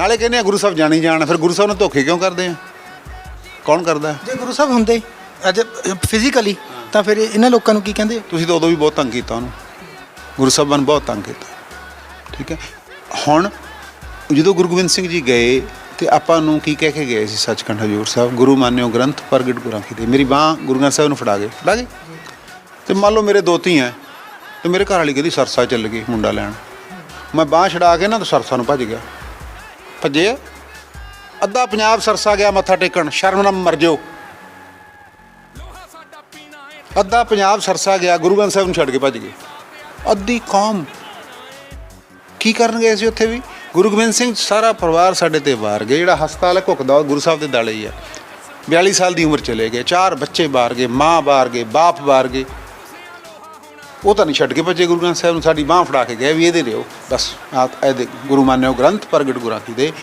ਨਾਲੇ ਕਹਿੰਦੇ ਆ ਗੁਰੂ ਸਾਹਿਬ ਜਾਣੀ ਜਾਣ ਫਿਰ ਗੁਰੂ ਸਾਹਿਬ ਨੂੰ ਧੋਖੇ ਕਿਉਂ ਕਰਦੇ ਆ? ਕੌਣ ਕਰਦਾ? ਜੇ ਗੁਰੂ ਸਾਹਿਬ ਹੁੰਦੇ ਅੱਜ ਫਿਜ਼ੀਕਲੀ ਤਾਂ ਫਿਰ ਇਹਨਾਂ ਲੋਕਾਂ ਨੂੰ ਕੀ ਕਹਿੰਦੇ? ਤੁਸੀਂ ਤਾਂ ਉਦੋਂ ਵੀ ਬਹੁਤ ਤੰਗ ਕੀਤਾ ਉਹਨੂੰ। ਗੁਰੂ ਸਾਹਿਬਾਂ ਨੇ ਬਹੁਤ ਤੰਗ ਕੀਤਾ। ਠੀਕ ਹੈ? ਹੁਣ ਜਦੋਂ ਗੁਰੂ ਗੋਬਿੰਦ ਸਿੰਘ ਜੀ ਗਏ ਤੇ ਆਪਾਂ ਨੂੰ ਕੀ ਕਹਿ ਕੇ ਗਏ ਸੀ ਸੱਚਖੰਡ ਹਜੂਰ ਸਾਹਿਬ? ਗੁਰੂ ਮਾਨਿਓ ਗ੍ਰੰਥ ਪ੍ਰਗਟ ਗੁਰਾਂ ਕੀ ਦੇ ਮੇਰੀ ਬਾਹ ਗੁਰੂ ਗ੍ਰੰਥ ਸਾਹਿਬ ਨੂੰ ਫੜਾ ਗਏ। ਫੜਾ ਗਏ? ਤੇ ਮੰਨ ਲਓ ਮੇਰੇ ਦੋ ਧੀਆਂ ਤੇ ਮੇਰੇ ਘਰ ਵਾਲੀ ਕਹਿੰਦੀ ਸਰਸਾ ਚੱਲ ਗਈ ਮੁੰਡਾ ਲੈਣ। ਮੈਂ ਬਾਹ ਛਡਾ ਕੇ ਨਾ ਤਾਂ ਸਰਸਾ ਨੂੰ ਭੱਜ ਗਿਆ। ਭੱਜੇ। ਅੱਧਾ ਪੰਜਾਬ ਸਰਸਾ ਗਿਆ ਮੱਥਾ ਟੇਕਣ, ਸ਼ਰਮ ਨਾਲ ਮਰ ਜਾਓ। ਅੱਧਾ ਪੰਜਾਬ ਸਰਸਾ ਗਿਆ, ਗੁਰੂ ਗ੍ਰੰਥ ਸਾਹਿਬ ਨੂੰ ਛੱਡ ਕੇ ਭੱਜ ਗਏ। ਅੱਧੀ ਕੌਮ। ਕੀ ਕਰਨ ਗਏ ਸੀ ਉੱਥੇ ਵੀ? ਗੁਰੂ ਗੋਬਿੰਦ ਸਿੰਘ, ਸਾਰਾ ਪਰਿਵਾਰ ਸਾਡੇ ਤੇ ਵਾਰ ਗਏ ਜਿਹੜਾ ਹਸਪਤਾਲ ਹੈ, ਘੁੱਕਦਾ ਉਹ ਗੁਰੂ ਸਾਹਿਬ ਦੇ ਦਾਲੇ ਹੀ ਆ 42 ਸਾਲ ਦੀ ਉਮਰ ਚਲੇ ਗਏ। ਚਾਰ ਬੱਚੇ ਬਾਹਰ ਗਏ, ਮਾਂ ਬਾਹਰ ਗਏ, ਬਾਪ ਬਾਹਰ ਗਏ। ਉਹ ਤਾਂ ਨਹੀਂ ਛੱਡ ਕੇ ਭੱਜੇ ਗੁਰੂ ਗ੍ਰੰਥ ਸਾਹਿਬ ਨੂੰ, ਸਾਡੀ ਬਾਹ ਫੜਾ ਕੇ ਗਏ ਵੀ ਇਹਦੇ ਰਿਓ ਬਸ ਆ ਇਹਦੇ ਗੁਰੂ ਮਾਨਿਓ ਗ੍ਰੰਥ ਪ੍ਰਗਟ ਗੁਰਾਂ ਕੀ ਦੇ।